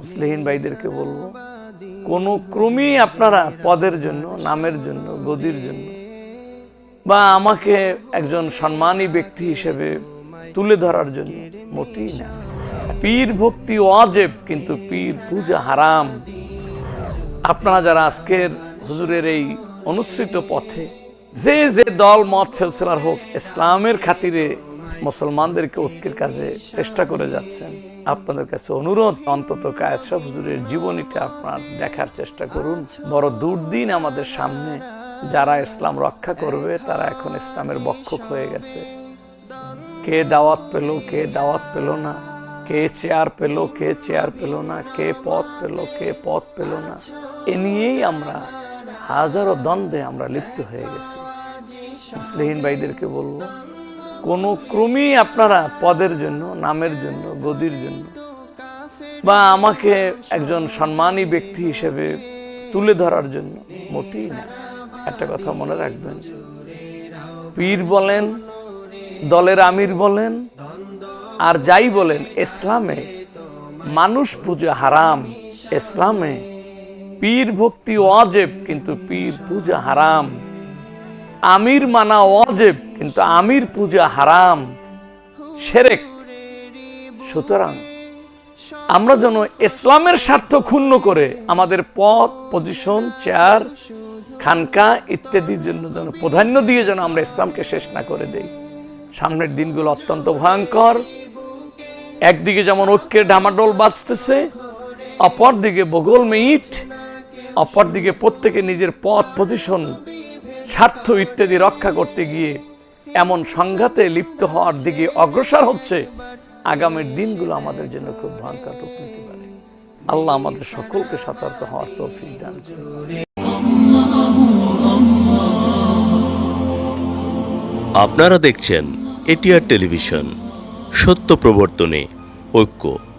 মুসলিহীন ভাইদেরকে বলব, কোনো ক্রমেই আপনারা পদের জন্য, নামের জন্য, গদির জন্য, বা আমাকে একজন সম্মানী ব্যক্তি হিসেবে তুলে ধরার জন্য মোটেই না। পীর ভক্তি অজেব কিন্তু পীর পূজা হারাম। আপনারা যারা আজকের হুজুরের এই অনুসৃত পথে, যে যে দল, মত, সেলসেলার হোক, ইসলামের খাতিরে মুসলমানদেরকে ঐক্যের কাজে চেষ্টা করে যাচ্ছেন। আপনাদের কাছে অনুরোধ অন্তত কায়সা হুজুরের জীবনীটা আপনার দেখার চেষ্টা করুন। বড় দুর্দিন আমাদের সামনে। যারা ইসলাম রক্ষা করবে তারা এখন ইসলামের বক্ষক হয়ে গেছে। কে দাওয়াত পেল কে দাওয়াত পেল না? কে চেয়ার পেল কে চেয়ার পেল না? কে পথ পেল কে পথ পেল না? এ নিয়েই আমরা হাজারো দ্বন্দ্বে আমরা লিপ্ত হয়ে গেছি। মুসলিহীন ভাইদেরকে বলব কোনো ক্রমেই আপনারা পদের জন্য, নামের জন্য, গদির জন্য বা আমাকে একজন সম্মানী ব্যক্তি হিসেবে তুলে ধরার জন্য মোটেই না। একটা কথা মনে রাখবেন, পীর বলেন, দলের আমির বলেন, আর যাই বলেন, ইসলামে মানুষ পূজা হারাম, ইসলামে পীর ভক্তি অজেব কিন্তু পীর পূজা হারাম। আমির মানা অজেব কিন্তু আমির পূজা হারাম, সেরেক। সুতরাং আমরা যেন ইসলামের স্বার্থ ক্ষুণ্ণ করে আমাদের পথ, পজিশন, চেয়ার, খানকা ইত্যাদির জন্য যেন প্রাধান্য দিয়ে যেন আমরা ইসলামকে শেষ না করে দেই। সামনের দিনগুলো অত্যন্ত ভয়ঙ্কর। একদিকে যেমন ঐক্যের ডামাডোল বাজতেছে, অপরদিকে বগল মেইট অপরদিকে প্রত্যেকে নিজের পথ, পজিশন স্বার্থ ইত্যাদি রক্ষা করতে গিয়ে এমন সংঘাতে লিপ্ত হওয়ার দিকে অগ্রসর হচ্ছে, আগামীর দিনগুলো আমাদের জন্য খুব ভয়ঙ্কর রূপ নিতে পারে আল্লাহ আমাদের সকলকে সতর্ক হওয়ার তৌফিক দান। আপনারা দেখছেন এটিআর টেলিভিশন, সত্য প্রবর্তনে ঐক্য